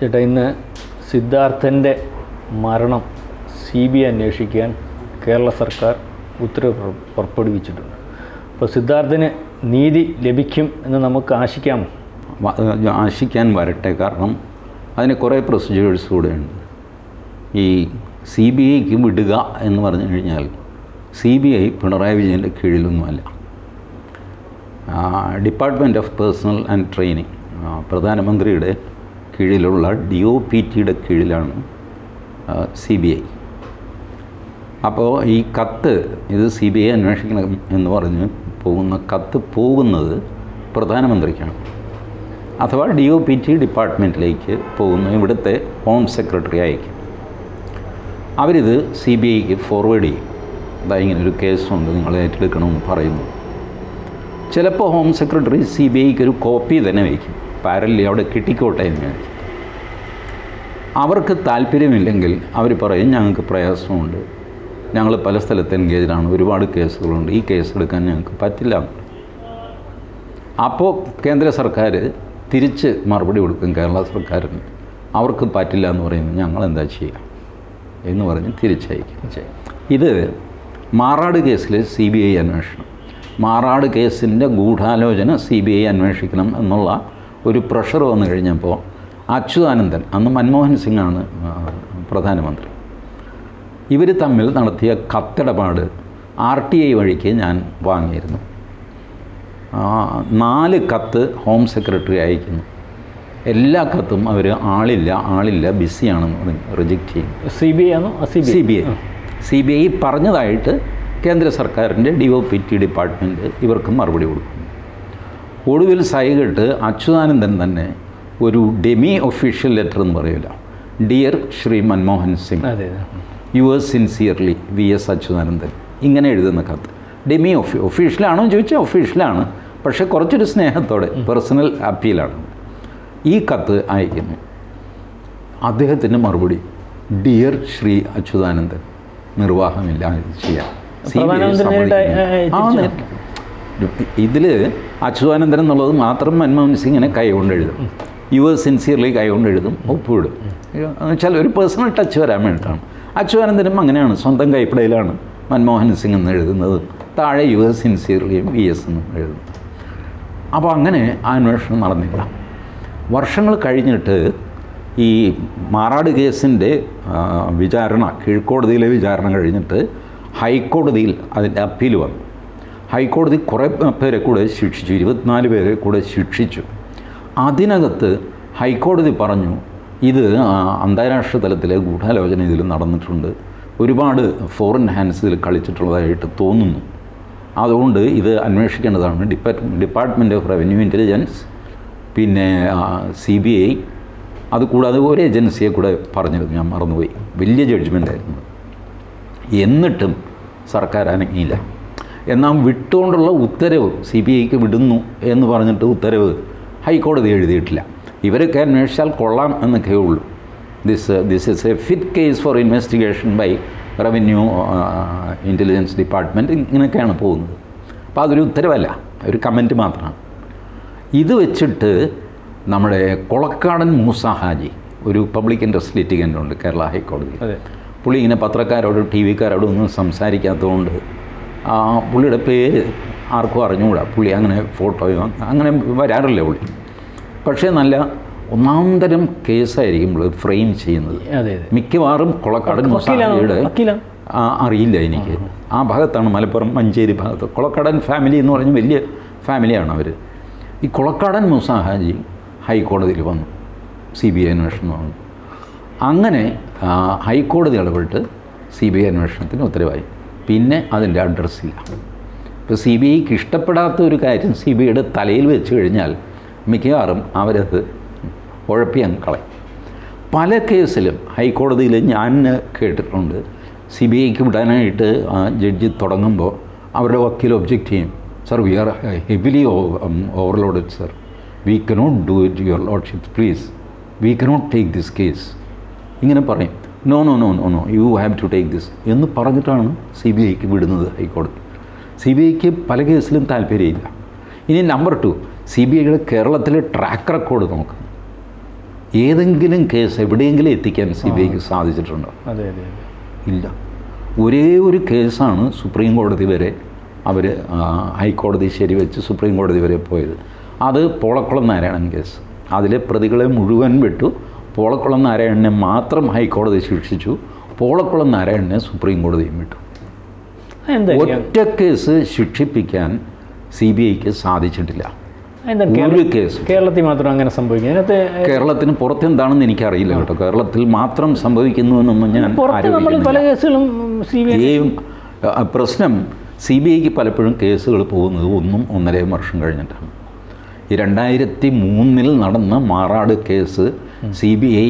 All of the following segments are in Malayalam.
ചേട്ടാ ഇന്ന് സിദ്ധാർത്ഥന്റെ മരണം സി ബി ഐ അന്വേഷിക്കാൻ കേരള സർക്കാർ ഉത്തരവ് പുറപ്പെടുവിച്ചിട്ടുണ്ട്. അപ്പോൾ സിദ്ധാർത്ഥന് നീതി ലഭിക്കും എന്ന് നമുക്ക് ആശിക്കാം ആശിക്കാൻ വരട്ടെ. കാരണം അതിന് കുറേ പ്രൊസീജിയേഴ്സ് കൂടെയുണ്ട്. ഈ സി ബി ഐക്ക് വിടുക എന്ന് പറഞ്ഞു കഴിഞ്ഞാൽ സി ബി ഐ പിണറായി വിജയന്റെ കീഴിലൊന്നുമല്ല. Department of personnel and training പ്രധാനമന്ത്രിയുടെ കീഴിലുള്ള ഡി ഒ പി ടിയുടെ കീഴിലാണ് സി ബി ഐ. അപ്പോൾ ഈ കത്ത് ഇത് സി ബി ഐ അന്വേഷിക്കണം എന്ന് പറഞ്ഞ് പോകുന്ന കത്ത് പോകുന്നത് പ്രധാനമന്ത്രിക്കാണ്. അഥവാ ഡി ഒ പി ടി ഡിപ്പാർട്ട്മെന്റിലേക്ക് പോകുന്ന ഇവിടുത്തെ ഹോം സെക്രട്ടറി അയക്കും അവരിത് സി ബി ഐക്ക് ഫോർവേഡ് ചെയ്യും. അതാ ഇങ്ങനെ ഒരു കേസുണ്ട് നിങ്ങൾ ഏറ്റെടുക്കണമെന്ന് പറയുന്നു. ചിലപ്പോൾ ഹോം സെക്രട്ടറി സി ബി ഐക്ക് ഒരു കോപ്പി തന്നെ വയ്ക്കും. പാരലി അവിടെ കിട്ടിക്കോട്ടെ എന്ന്. അവർക്ക് താല്പര്യമില്ലെങ്കിൽ അവർ പറയും ഞങ്ങൾക്ക് പ്രയാസമുണ്ട്. ഞങ്ങൾ പല സ്ഥലത്ത് എൻഗേജാണ് ഒരുപാട് കേസുകളുണ്ട്. ഈ കേസ് എടുക്കാൻ ഞങ്ങൾക്ക് പറ്റില്ല. അപ്പോൾ കേന്ദ്ര സർക്കാർ തിരിച്ച് മറുപടി കൊടുക്കും കേരള സർക്കാരിന്. അവർക്ക് പറ്റില്ല എന്ന് പറയുന്നത് ഞങ്ങൾ എന്താ ചെയ്യുക എന്ന് പറഞ്ഞ് തിരിച്ചയക്കും ഇത് മാറാട് കേസിൽ സി ബി ഐ അന്വേഷണം. മാറാട് കേസിന്റെ ഗൂഢാലോചന സി ബി ഐ അന്വേഷിക്കണം എന്നുള്ള ഒരു പ്രഷർ വന്നു കഴിഞ്ഞപ്പോൾ അച്യുതാനന്ദൻ അന്ന് മൻമോഹൻ സിംഗാണ് ആണ് പ്രധാനമന്ത്രി. ഇവർ തമ്മിൽ നടത്തിയ കത്തിടപാട് ആർ ടി ഐ വഴിക്ക് ഞാൻ വാങ്ങിയിരുന്നു. നാല് കത്ത് ഹോം സെക്രട്ടറി അയക്കുന്നു. എല്ലാ കത്തും അവർ ആളില്ല ആളില്ല ബിസിയാണെന്ന് പറഞ്ഞ് റിജക്റ്റ് ചെയ്യും സി ബി ഐ ആണോ? C B I. C B I പറഞ്ഞതായിട്ട് കേന്ദ്ര സർക്കാരിന്റെ D O P T department ഇവർക്ക് മറുപടി കൊടുക്കും. ഒടുവിൽ സൈകിട്ട് അച്യുതാനന്ദൻ തന്നെ ഒരു ഡെമി ഒഫീഷ്യൽ ലെറ്റർ എന്ന് പറയില്ല dear Shri Manmohan Singh yours sincerely V S Achuthanandan. ഇങ്ങനെ എഴുതുന്ന കത്ത്. ഡെമി ഒഫി ഒഫീഷ്യലാണോ ചോദിച്ചാൽ ഒഫീഷ്യലാണ് പക്ഷേ കുറച്ചൊരു സ്നേഹത്തോടെ പേഴ്സണൽ അപ്പീലാണ് ഈ കത്ത് അയക്കുന്നു. അദ്ദേഹത്തിന്റെ മറുപടി ഡിയർ ശ്രീ അച്യുതാനന്ദൻ നിർവാഹമില്ല ചെയ്യാം. ആ. ഇതിൽ അച്യുതാനന്ദൻ എന്നുള്ളത് മാത്രം മൻമോഹൻ സിംഗിനെ കൈകൊണ്ട് എഴുതും. യുവേഴ്സ് സിൻസിയർലി കൈകൊണ്ട് എഴുതും ഒപ്പിടും. എന്ന് വെച്ചാൽ ഒരു പേഴ്സണൽ ടച്ച് വരാൻ വേണ്ടിയിട്ടാണ്. അച്യുതാനന്ദനും അങ്ങനെയാണ് സ്വന്തം കൈപ്പടയിലാണ് മൻമോഹൻ സിംഗ് എന്ന് എഴുതുന്നത്. താഴെ യു എസ് സിൻസിയർലിയും വി എസ് എന്നും എഴുതുന്നത് അപ്പോൾ അങ്ങനെ ആ അന്വേഷണം നടന്നില്ല. വർഷങ്ങൾ കഴിഞ്ഞിട്ട് ഈ മാറാട് കേസിന്റെ വിചാരണ കീഴ്ക്കോടതിയിലെ വിചാരണ കഴിഞ്ഞിട്ട് ഹൈക്കോടതിയിൽ അതിന്റെ അപ്പീൽ വന്നു. ഹൈക്കോടതി കുറേ പേരെ കൂടെ ശിക്ഷിച്ചു ഇരുപത്തിനാല് പേരെ കൂടെ ശിക്ഷിച്ചു. അതിനകത്ത് ഹൈക്കോടതി പറഞ്ഞു ഇത് അന്താരാഷ്ട്ര തലത്തിലെ ഗൂഢാലോചന ഇതിൽ നടന്നിട്ടുണ്ട്. ഒരുപാട് ഫോറിൻ ഹാൻഡ്സ് ഇതിൽ കളിച്ചിട്ടുള്ളതായിട്ട് തോന്നുന്നു. അതുകൊണ്ട് ഇത് അന്വേഷിക്കേണ്ടതാണ്. Department department of revenue intelligence പിന്നെ സി ബി ഐ അതുകൂടാതെ ഒരു ഏജൻസിയെ കൂടെ പറഞ്ഞിരുന്നു. ഞാൻ മറന്നുപോയി. വലിയ ജഡ്ജ്മെന്റ് ആയിരുന്നു. എന്നിട്ടും സർക്കാർ അനങ്ങിയില്ല. എന്നാൽ വിട്ടുകൊണ്ടുള്ള ഉത്തരവ് സി ബി ഐക്ക് വിടുന്നു എന്ന് പറഞ്ഞിട്ട് ഉത്തരവ് ഹൈക്കോടതി എഴുതിയിട്ടില്ല. ഇവരൊക്കെ അന്വേഷിച്ചാൽ കൊള്ളാം എന്നൊക്കെ ഉള്ളൂ. This this is a fit case for investigation by revenue intelligence department ഇങ്ങനെയൊക്കെയാണ് പോകുന്നത്. അപ്പോൾ അതൊരു ഉത്തരവല്ല. ഒരു കമന്റ് മാത്രമാണ്. ഇത് വെച്ചിട്ട് നമ്മുടെ കൊളക്കാടൻ മൂസ ഹാജി ഒരു പബ്ലിക് ഇൻട്രസ്റ്റ് ലിറ്റിഗന്റ് ഉണ്ട് കേരള ഹൈക്കോടതി പുള്ളി ഇങ്ങനെ പത്രക്കാരോടും ടി വിക്കാരോടും ഒന്നും സംസാരിക്കാത്തതുകൊണ്ട് പുള്ളിയുടെ പേര് ആർക്കും അറിഞ്ഞുകൂടാ. പുള്ളി അങ്ങനെ ഫോട്ടോയോ അങ്ങനെ വരാറില്ല പുള്ളി. പക്ഷേ നല്ല ഒന്നാന്തരം കേസായിരിക്കും പുള്ളി ഫ്രെയിം ചെയ്യുന്നത്. മിക്കവാറും കൊളക്കാടൻ മുസാലിയുടെ? ആ, അറിയില്ല എനിക്ക്. ആ ഭാഗത്താണ് മലപ്പുറം മഞ്ചേരി ഭാഗത്ത്. കൊളക്കാടൻ ഫാമിലി എന്ന് പറഞ്ഞ് വലിയ ഫാമിലിയാണ് അവർ ഈ കൊളക്കാടൻ മുസാഹാജി ഹൈക്കോടതിയിൽ വന്നു. സി ബി ഐ അന്വേഷണം വന്നു. അങ്ങനെ ഹൈക്കോടതി ഇടപെട്ട് സി ബി ഐ അന്വേഷണത്തിന് ഉത്തരവായി. പിന്നെ അതിന്റെ അഡ്രസ്സില്ല ഇപ്പോൾ സി ബി ഐക്ക് ഇഷ്ടപ്പെടാത്ത ഒരു കാര്യം സി ബി ഐയുടെ തലയിൽ വെച്ച് കഴിഞ്ഞാൽ മിക്കവാറും അവരത് ഉഴപ്പിയാൻ കളയും. പല കേസിലും ഹൈക്കോടതിയിൽ ഞാൻ കേട്ടിട്ടുണ്ട്. സി ബി ഐക്ക് വിടാനായിട്ട് ജഡ്ജി തുടങ്ങുമ്പോൾ അവരുടെ വക്കീൽ ഒബ്ജക്റ്റ് ചെയ്യും. Sir we are heavily overloaded sir we cannot do it your lordship please we cannot take this case ഇങ്ങനെ പറയും. No no no no no you have to take this എന്ന് പറഞ്ഞിട്ടാണ് സി ബി ഐക്ക് വിടുന്നത് ഹൈക്കോടതി. സി ബി ഐക്ക് പല കേസിലും താല്പര്യമില്ല. ഇനി നമ്പർ ടു സി ബി ഐയുടെ കേരളത്തിലെ ട്രാക്ക് റെക്കോർഡ് നോക്കുക ഏതെങ്കിലും കേസ് എവിടെയെങ്കിലും എത്തിക്കാൻ സി ബി ഐക്ക് സാധിച്ചിട്ടുണ്ടോ? അതെ അതെ അതെ. ഇല്ല. ഒരേ ഒരു കേസാണ് സുപ്രീം കോടതി വരെ അവർ ഹൈക്കോടതി ശരിവെച്ച് സുപ്രീം കോടതി വരെ പോയത്. അത് പോളക്കുളം നാരായണൻ കേസ്. അതിലെ പ്രതികളെ മുഴുവൻ വിട്ടു. പോളക്കുളം നാരായണനെ മാത്രം ഹൈക്കോടതി ശിക്ഷിച്ചു. പോളക്കുളം നാരായണനെ സുപ്രീം കോടതിയും വിട്ടു ഒറ്റ കേസ് ശിക്ഷിപ്പിക്കാൻ സി ബി ഐക്ക് സാധിച്ചിട്ടില്ല ഒരു കേസ് കേരളത്തിൽ മാത്രം അങ്ങനെ സംഭവിക്കും. ഇതിനകത്ത് കേരളത്തിന് പുറത്തെന്താണെന്ന് എനിക്കറിയില്ല കേട്ടോ. കേരളത്തിൽ മാത്രം സംഭവിക്കുന്നു എന്നൊന്നും ഞാൻ പല കേസുകളും സി ബി ഐ പ്രശ്നം സി ബി ഐക്ക് പലപ്പോഴും കേസുകൾ പോകുന്നത് ഒന്നും ഒന്നര വർഷം കഴിഞ്ഞിട്ടാണ്. ഈ രണ്ടായിരത്തി മൂന്നിൽ നടന്ന Marad case C B I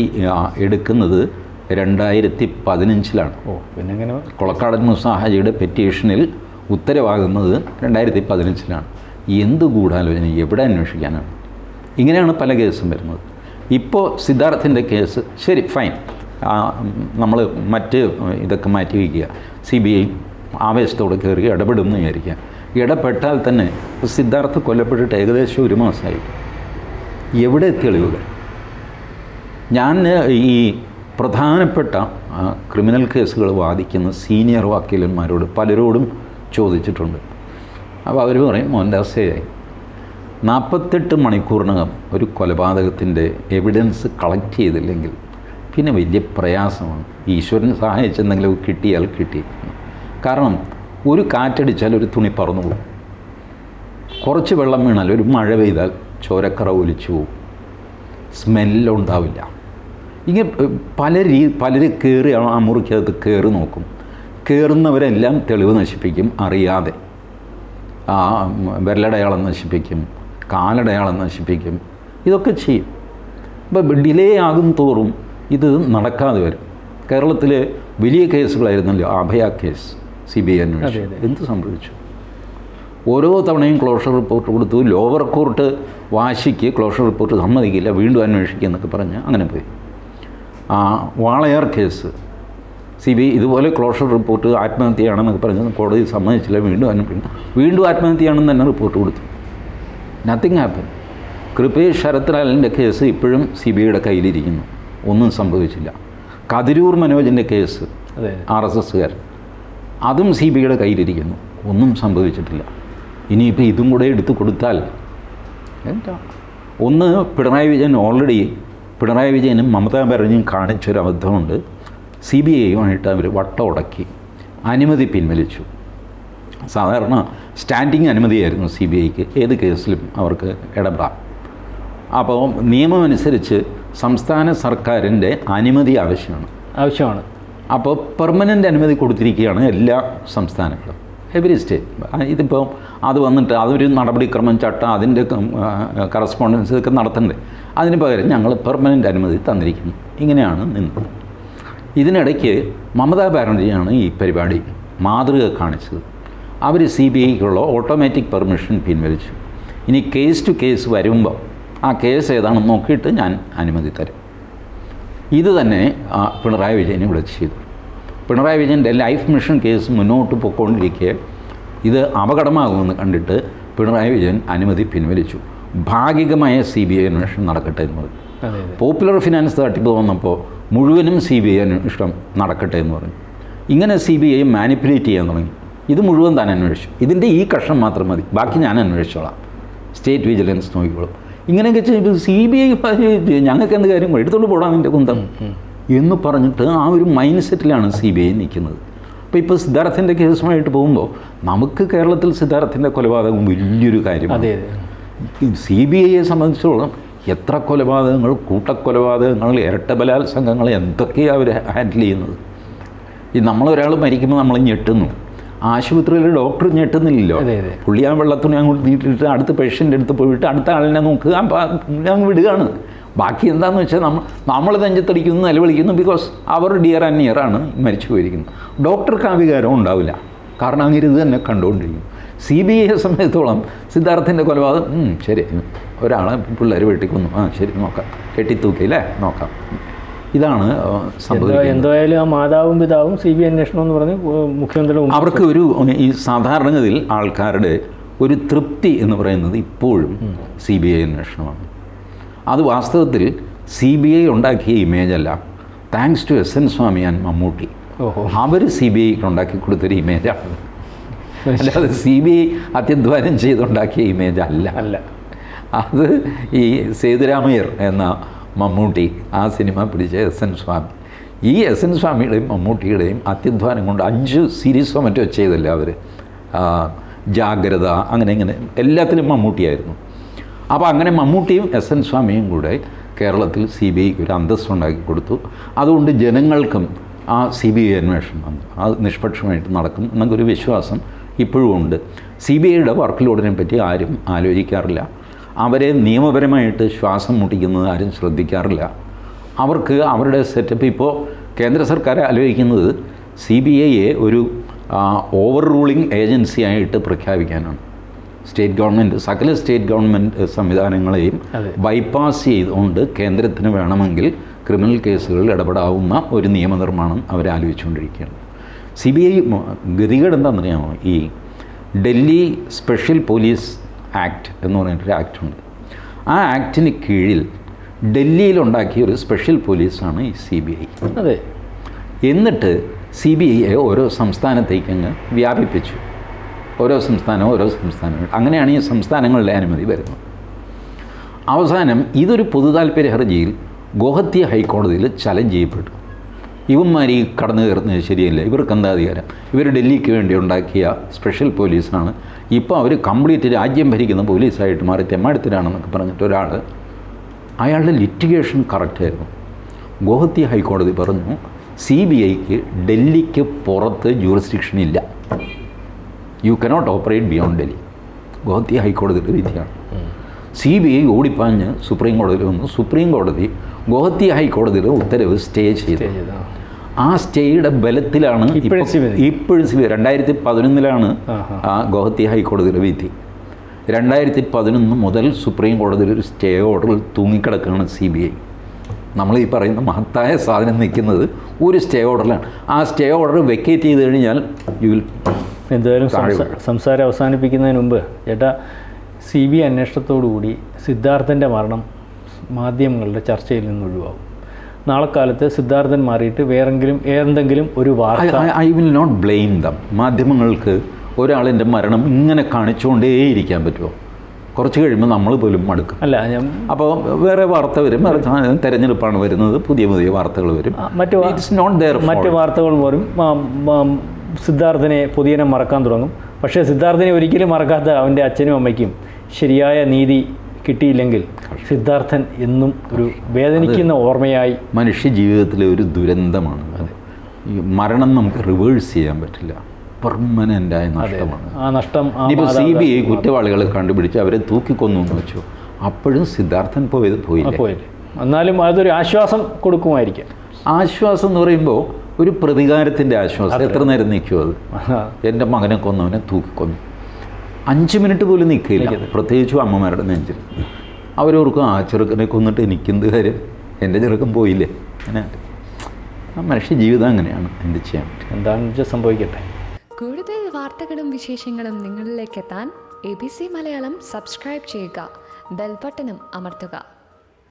എടുക്കുന്നത് രണ്ടായിരത്തി പതിനഞ്ചിലാണ് ഓ പിന്നെ അങ്ങനെ കൊളക്കാടൻ മുസാഹജിയുടെ പെറ്റീഷനിൽ ഉത്തരവാകുന്നത് രണ്ടായിരത്തി പതിനഞ്ചിലാണ് എന്ത് ഗൂഢാലോചന എവിടെ അന്വേഷിക്കാനാണ്? ഇങ്ങനെയാണ് പല കേസും വരുന്നത്. ഇപ്പോൾ സിദ്ധാർത്ഥിന്റെ കേസ് ശരി ഫൈൻ. നമ്മൾ മറ്റ് ഇതൊക്കെ മാറ്റി വയ്ക്കുക. സി ബി ഐ ആവേശത്തോടെ കയറി ഇടപെടുമെന്ന് വിചാരിക്കുക. ഇടപെട്ടാൽ തന്നെ സിദ്ധാർത്ഥ് കൊല്ലപ്പെട്ടിട്ട് ഏകദേശം ഒരു മാസമായി. എവിടെ തെളിവുകൾ? ഞാൻ ഈ പ്രധാനപ്പെട്ട ക്രിമിനൽ കേസുകൾ വാദിക്കുന്ന സീനിയർ വക്കീലന്മാരോട് പലരോടും ചോദിച്ചിട്ടുണ്ട്. അപ്പോൾ അവർ പറയും മോൻദാസയായി നാൽപ്പത്തെട്ട് മണിക്കൂറിനകം ഒരു കൊലപാതകത്തിന്റെ എവിഡൻസ് കളക്ട് ചെയ്തില്ലെങ്കിൽ പിന്നെ വലിയ പ്രയാസമാണ്. ഈശ്വരൻ സഹായിച്ചെന്തെങ്കിലും കിട്ടിയാൽ കിട്ടി കാരണം ഒരു കാറ്റടിച്ചാൽ ഒരു തുണി പറന്നു പോകും കുറച്ച് വെള്ളം വീണാൽ ഒരു മഴ പെയ്താൽ ചോരക്കറ ഒലിച്ചു പോകും സ്മെല്ലുണ്ടാവില്ല ഇങ്ങനെ പല രീ പല കയറി ആ മുറിക്കകത്ത് കയറി നോക്കും. കയറുന്നവരെല്ലാം തെളിവ് നശിപ്പിക്കും അറിയാതെ. ആ വിരലടയാളം നശിപ്പിക്കും കാലടയാളം നശിപ്പിക്കും. ഇതൊക്കെ ചെയ്യും. അപ്പോൾ ഡിലേ ആകും തോറും ഇത് നടക്കാതെ വരും. കേരളത്തിലെ വലിയ കേസുകളായിരുന്നല്ലോ Abhaya case C B I എന്ത് സംഭവിച്ചു? ഓരോ തവണയും ക്ലോഷർ റിപ്പോർട്ട് കൊടുത്തു ലോവർ കോർട്ട് വാശിക്ക് ക്ലോഷർ റിപ്പോർട്ട് സമ്മതിക്കില്ല വീണ്ടും അന്വേഷിക്കുക എന്നൊക്കെ പറഞ്ഞ് അങ്ങനെ പോയി. ആ വാളയാർ കേസ്. സി ബി ഇതുപോലെ ക്ലോഷർ റിപ്പോർട്ട് ആത്മഹത്യയാണെന്നൊക്കെ പറഞ്ഞ് കോടതി സമ്മതിച്ചില്ല വീണ്ടും അന്വേഷിക്കും വീണ്ടും ആത്മഹത്യയാണെന്ന് തന്നെ റിപ്പോർട്ട് കൊടുത്തു. നത്തിങ് ഹാപ്പൻ കൃപേഷ് ശരത്ലാലിന്റെ കേസ് ഇപ്പോഴും സി ബി ഐയുടെ കയ്യിലിരിക്കുന്നു. ഒന്നും സംഭവിച്ചില്ല. കതിരൂർ മനോജിന്റെ കേസ് അതെ. ആർ എസ് എസ്സുകാർ അതും സി ബി ഐയുടെ കയ്യിലിരിക്കുന്നു. ഒന്നും സംഭവിച്ചിട്ടില്ല. ഇനിയിപ്പോൾ ഇതും കൂടെ എടുത്തു കൊടുത്താൽ എന്താ? ഒന്ന് പിണറായി വിജയൻ ഓൾറെഡി പിണറായി വിജയനും മമതാ ബാനർജിയും കാണിച്ചൊരു അബദ്ധമുണ്ട്. സി ബി ഐയുമായിട്ട് അവർ വട്ടം ഉടക്കി അനുമതി പിൻവലിച്ചു. സാധാരണ സ്റ്റാൻഡിങ് അനുമതിയായിരുന്നു സി ബി ഐക്ക് ഏത് കേസിലും അവർക്ക് ഇടപെടാം. അപ്പോൾ നിയമമനുസരിച്ച് സംസ്ഥാന സർക്കാരിന്റെ അനുമതി ആവശ്യമാണ്. ആവശ്യമാണ്. അപ്പോൾ പെർമനന്റ് അനുമതി കൊടുത്തിരിക്കുകയാണ് എല്ലാ സംസ്ഥാനങ്ങളും. എവറി സ്റ്റേറ്റ് ഇതിപ്പോൾ അത് വന്നിട്ട് അതൊരു നടപടിക്രമം ചട്ടം അതിന്റെ കറസ്പോണ്ടൻസ് ഇതൊക്കെ നടത്തണ്ടേ? അതിന് പകരം ഞങ്ങൾ പെർമനന്റ് അനുമതി തന്നിരിക്കുന്നു. ഇങ്ങനെയാണ് നിന്നത്. ഇതിനിടയ്ക്ക് മമതാ ബാനർജിയാണ് ഈ പരിപാടി മാതൃക കാണിച്ചത്. അവർ സി ബി ഐക്കുള്ള ഓട്ടോമാറ്റിക് പെർമിഷൻ പിൻവലിച്ചു. ഇനി കേസ് ടു കേസ് വരുമ്പോൾ ആ കേസ് ഏതാണെന്ന് നോക്കിയിട്ട് ഞാൻ അനുമതി തരും. ഇത് തന്നെ പിണറായി വിജയനെ വിളിച്ച് ചെയ്തു. പിണറായി വിജയന്റെ ലൈഫ് മിഷൻ കേസ് മുന്നോട്ട് പോയിക്കൊണ്ടിരിക്കെ ഇത് അപകടമാകുമെന്ന് കണ്ടിട്ട് പിണറായി വിജയൻ അനുമതി പിൻവലിച്ചു. ഭാഗികമായ സി ബി ഐ അന്വേഷണം നടക്കട്ടെ എന്ന് പറഞ്ഞു. പോപ്പുലർ ഫിനാൻസ് തട്ടിപ്പ് വന്നപ്പോൾ മുഴുവനും സി ബി ഐ അന്വേഷണം നടക്കട്ടെ എന്ന് പറഞ്ഞു. ഇങ്ങനെ സി ബി ഐ മാനിപ്പുലേറ്റ് ചെയ്യാൻ തുടങ്ങി. ഇത് മുഴുവൻ താൻ അന്വേഷിച്ചു. ഇതിന്റെ ഈ കഷ്ണം മാത്രം മതി. ബാക്കി ഞാൻ അന്വേഷിച്ചോളാം. സ്റ്റേറ്റ് വിജിലൻസ് നോക്കിക്കോളും. ഇങ്ങനെയൊക്കെ ചെയ്ത് സി ബി ഐ ഞങ്ങൾക്ക് എന്ത് കാര്യം? എടുത്തോണ്ട് പോടാം നിന്റെ കുന്തം. എന്ന് പറഞ്ഞിട്ട് ആ ഒരു മൈൻഡ് സെറ്റിലാണ് സി ബി ഐ നിൽക്കുന്നത്. അപ്പോൾ ഇപ്പോൾ സിദ്ധാർത്ഥിന്റെ കേസുമായിട്ട് പോകുമ്പോൾ നമുക്ക് കേരളത്തിൽ സിദ്ധാർത്ഥിന്റെ കൊലപാതകം വലിയൊരു കാര്യമാണ്. സി ബി ഐയെ സംബന്ധിച്ചോളം എത്ര കൊലപാതകങ്ങൾ കൂട്ടക്കൊലപാതകങ്ങൾ ഇരട്ട ബലാത്സംഗങ്ങൾ എന്തൊക്കെയാണ് അവർ ഹാൻഡിൽ ചെയ്യുന്നത്? ഈ നമ്മളൊരാൾ മരിക്കുമ്പോൾ നമ്മൾ ഞെട്ടുന്നു. ആശുപത്രിയിൽ ഡോക്ടർ ഞെട്ടുന്നില്ലല്ലോ. പുള്ളിയാൻ അതെ. പുള്ളി ആ വെള്ളത്തുണി അങ്ങോട്ട് നീട്ടിട്ട് അടുത്ത പേഷ്യന്റെ അടുത്ത് പോയിട്ട് അടുത്ത ആളിനെ നോക്കുക അങ്ങ് വിടുകയാണ്. ബാക്കി എന്താണെന്ന് വെച്ചാൽ നമ്മൾ നമ്മൾ നെഞ്ചത്തടിക്കുന്നു നിലവിളിക്കുന്നു ബിക്കോസ് അവർ ഡിയർ ആൻഡ് നിയർ ആണ് മരിച്ചു പോയിരിക്കുന്നത്. ഡോക്ടർക്ക് ആ വികാരം ഉണ്ടാവില്ല. കാരണം അങ്ങനെ ഇത് തന്നെ കണ്ടുകൊണ്ടിരിക്കും സി ബി ഐയെ സംബന്ധിച്ചോളം സിദ്ധാർത്ഥിന്റെ കൊലപാതകം ശരി. ഒരാളെ പിള്ളേർ വെട്ടിക്കൊന്നു. ആ ശരി നോക്കാം. കെട്ടിത്തൂക്കി അല്ലേ? നോക്കാം. ഇതാണ് സംഭവിക്കുന്നത്. എന്തായാലും ആ മാതാവും പിതാവും സി ബി അന്വേഷണം എന്ന് പറഞ്ഞ് മുഖ്യമന്ത്രി അവർക്ക് ഒരു ഈ സാധാരണഗതിയിൽ ആൾക്കാരുടെ ഒരു തൃപ്തി എന്ന് പറയുന്നത് ഇപ്പോഴും സി ബി ഐ അന്വേഷണമാണ്. അത് വാസ്തവത്തിൽ സി ബി ഐ ഉണ്ടാക്കിയ ഇമേജല്ല thanks to S N Swamy and Mammootty our C B ഐക്ക് ഉണ്ടാക്കി കൊടുത്തൊരു ഇമേജാണ് അല്ലാതെ സി ബി ഐ അത്യധ്വാനം ചെയ്തുണ്ടാക്കിയ ഇമേജ് അല്ല. അല്ല. അത് ഈ സേതുരാമയ്യർ എന്ന മമ്മൂട്ടി ആ സിനിമ പിടിച്ച എസ് എൻ സ്വാമി. ഈ എസ് എൻ സ്വാമിയുടെയും മമ്മൂട്ടിയുടെയും അത്യധ്വാനം കൊണ്ട് അഞ്ച് സീരീസോ മറ്റോ ചെയ്തല്ലേ അവർ ജാഗ്രത അങ്ങനെ ഇങ്ങനെ എല്ലാത്തിലും മമ്മൂട്ടിയായിരുന്നു. അപ്പോൾ അങ്ങനെ മമ്മൂട്ടിയും എസ് എൻ സ്വാമിയും കൂടെ കേരളത്തിൽ സി ബി ഐക്ക് ഒരു അന്തസ്സ് ഉണ്ടാക്കി കൊടുത്തു. അതുകൊണ്ട് ജനങ്ങൾക്കും ആ സി ബി ഐ അന്വേഷണം വന്നു. അത് നിഷ്പക്ഷമായിട്ട് നടക്കും. എന്നൊക്കെ ഒരു വിശ്വാസം ഇപ്പോഴും ഉണ്ട്. സി ബി ഐയുടെ വർക്ക് ലോഡിനെ പറ്റി ആരും ആലോചിക്കാറില്ല. അവരെ നിയമപരമായിട്ട് ശ്വാസം മുട്ടിക്കുന്നത് ആരും ശ്രദ്ധിക്കാറില്ല. അവർക്ക് അവരുടെ സെറ്റപ്പ് ഇപ്പോൾ കേന്ദ്ര സർക്കാർ ആലോചിക്കുന്നത് സി ബി ഐയെ ഒരു ഓവർ റൂളിംഗ് ഏജൻസി ആയിട്ട് പ്രഖ്യാപിക്കാനാണ്. സ്റ്റേറ്റ് ഗവൺമെന്റ് സകല സ്റ്റേറ്റ് ഗവൺമെന്റ് സംവിധാനങ്ങളെയും. ബൈപ്പാസ് ചെയ്തുകൊണ്ട് കേന്ദ്രത്തിന് വേണമെങ്കിൽ ക്രിമിനൽ കേസുകളിൽ ഇടപെടാവുന്ന ഒരു നിയമനിർമ്മാണം അവർ ആലോചിച്ചുകൊണ്ടിരിക്കുകയാണ് സി ബി ഐ ഗതികേട് എന്താണെന്നറിയാമോ? ഈ ഡൽഹി സ്പെഷ്യൽ പോലീസ് ആക്ട് എന്ന് പറഞ്ഞിട്ടൊരു ആക്ട് ഉണ്ട്. ആ ആക്ടിന് കീഴിൽ ഡൽഹിയിലുണ്ടാക്കിയ ഒരു സ്പെഷ്യൽ പോലീസാണ് ഈ സി ബി ഐ അതെ. എന്നിട്ട് സി ബി ഐയെ ഓരോ സംസ്ഥാനത്തേക്ക് അങ്ങ് വ്യാപിപ്പിച്ചു. ഓരോ സംസ്ഥാനം ഓരോ സംസ്ഥാനങ്ങൾ അങ്ങനെയാണ് ഈ സംസ്ഥാനങ്ങളിലെ അനുമതി വരുന്നത്. അവസാനം ഇതൊരു പൊതു താല്പര്യ ഹർജിയിൽ ഗോഹത്തി ഹൈക്കോടതിയിൽ ചലഞ്ച് ചെയ്യപ്പെട്ടു. ഇവന്മാർ ഈ കടന്നു കയറുന്നത് ശരിയല്ല? ഇവർക്ക് എന്താ അധികാരം? ഇവർ ഡൽഹിക്ക് വേണ്ടി ഉണ്ടാക്കിയ സ്പെഷ്യൽ പോലീസാണ് ഇപ്പോൾ അവർ കംപ്ലീറ്റ് രാജ്യം ഭരിക്കുന്ന പോലീസായിട്ട് മാറി തെമ്മാടത്തിലാണെന്നൊക്കെ പറഞ്ഞിട്ട് ഒരാൾ അയാളുടെ ലിറ്റിഗേഷൻ കറക്റ്റായിരുന്നു ഗോഹത്തി ഹൈക്കോടതി പറഞ്ഞു സി ബി ഐക്ക് ഡൽഹിക്ക് പുറത്ത് ജൂറിസ്ഡിക്ഷൻ ഇല്ല. You cannot operate beyond Delhi Gauhati ഹൈക്കോടതിയുടെ വിധിയാണ്. സി ബി ഐ ഓടിപ്പാഞ്ഞ് സുപ്രീം കോടതിയിൽ വന്നു. സുപ്രീം കോടതി ഗുവഹത്തി ഹൈക്കോടതിയുടെ ഉത്തരവ് സ്റ്റേ ചെയ്തു ആ. സ്റ്റേയുടെ ബലത്തിലാണ് ഇപ്പോഴും ഇപ്പം- CBI. ഇപ്പോഴും സി ബി രണ്ടായിരത്തി പതിനൊന്നിലാണ് ആ ഗോഹത്തി ഹൈക്കോടതിയുടെ വിധി രണ്ടായിരത്തി പതിനൊന്ന് മുതൽ സുപ്രീം കോടതിയിൽ ഒരു സ്റ്റേ ഓർഡറിൽ തൂങ്ങിക്കിടക്കുകയാണ് സി ബി ഐ നമ്മൾ ഈ പറയുന്ന മഹത്തായ സാധനം നിൽക്കുന്നത് ഒരു സ്റ്റേ ഓർഡറിലാണ് ആ സ്റ്റേ ഓർഡർ വെക്കേറ്റ് ചെയ്ത് കഴിഞ്ഞാൽ യു വിൽ എന്തായാലും. സംസാരം അവസാനിപ്പിക്കുന്നതിന് മുമ്പ് ചേട്ടാ സി ബി അന്വേഷണത്തോടുകൂടി സിദ്ധാർത്ഥന്റെ മരണം മാധ്യമങ്ങളുടെ ചർച്ചയിൽ നിന്ന് ഒഴിവാകും. നാളെ കാലത്ത് സിദ്ധാർത്ഥൻ മാറിയിട്ട് വേറെങ്കിലും ഏതെങ്കിലും ഒരു വാർത്ത I will not blame them മാധ്യമങ്ങൾക്ക് ഒരാളിന്റെ മരണം ഇങ്ങനെ കാണിച്ചുകൊണ്ടേയിരിക്കാൻ പറ്റുമോ? കുറച്ച് കഴിയുമ്പോൾ നമ്മൾ പോലും മടുക്കും. അല്ല ഞാൻ അപ്പോൾ വേറെ വാർത്ത വരും. വേറെ തെരഞ്ഞെടുപ്പാണ് വരുന്നത്. പുതിയ പുതിയ വാർത്തകൾ വരും. മറ്റു ഇറ്റ്സ് നോട്ട് ദെയർ മറ്റു വാർത്തകൾ ആ, സിദ്ധാർത്ഥനെ പുതിയനെ മറക്കാൻ തുടങ്ങും. പക്ഷേ സിദ്ധാർത്ഥനെ ഒരിക്കലും മറക്കാത്ത അവന്റെ അച്ഛനും അമ്മയ്ക്കും ശരിയായ നീതി കിട്ടിയില്ലെങ്കിൽ സിദ്ധാർത്ഥൻ എന്നും ഒരു വേദനിക്കുന്ന ഓർമ്മയായി മനുഷ്യ ജീവിതത്തിലെ ഒരു ദുരന്തമാണ്. ഈ മരണം നമുക്ക് റിവേഴ്സ് ചെയ്യാൻ പറ്റില്ല. പെർമനന്റായ നഷ്ടമാണ്. ആ നഷ്ടം ആ ഇനിയിപ്പോൾ സി ബി ഐ കുറ്റവാളികളെ കണ്ടുപിടിച്ച് അവരെ തൂക്കിക്കൊന്നു എന്ന് വെച്ചു. അപ്പോഴും സിദ്ധാർത്ഥൻ പോയത് പോയി പോയില്ല. എന്നാലും അതൊരു ആശ്വാസം കൊടുക്കുമായിരിക്കാം. ആശ്വാസം എന്ന് പറയുമ്പോൾ ഒരു പ്രതികാരത്തിന്റെ ആശ്വാസം. എത്ര നേരം നിൽക്കുമോ അത്? എന്റെ മകനെ കൊന്നവനെ തൂക്കിക്കൊന്നു. അഞ്ച് മിനിറ്റ് പോലും നിൽക്കില്ല. പ്രത്യേകിച്ചും അമ്മമാരുടെ നെഞ്ചിൽ. അവരോർക്കും ആ ചെറുക്കനെ കൊന്നിട്ട് എനിക്കെന്ത് കാര്യം? എന്റെ ചെറുക്കൻ പോയില്ലേ? അങ്ങനെ. ആ മനുഷ്യ ജീവിതം അങ്ങനെയാണ്. എന്ത് ചെയ്യാൻ എന്താണ് എന്താണെന്ന് വെച്ചാൽ സംഭവിക്കട്ടെ? കൂടുതൽ വാർത്തകളും വിശേഷങ്ങളും നിങ്ങളിലേക്ക് എത്താൻ A B C Malayalam subscribe ചെയ്യുക. ബെൽബട്ടനും അമർത്തുക.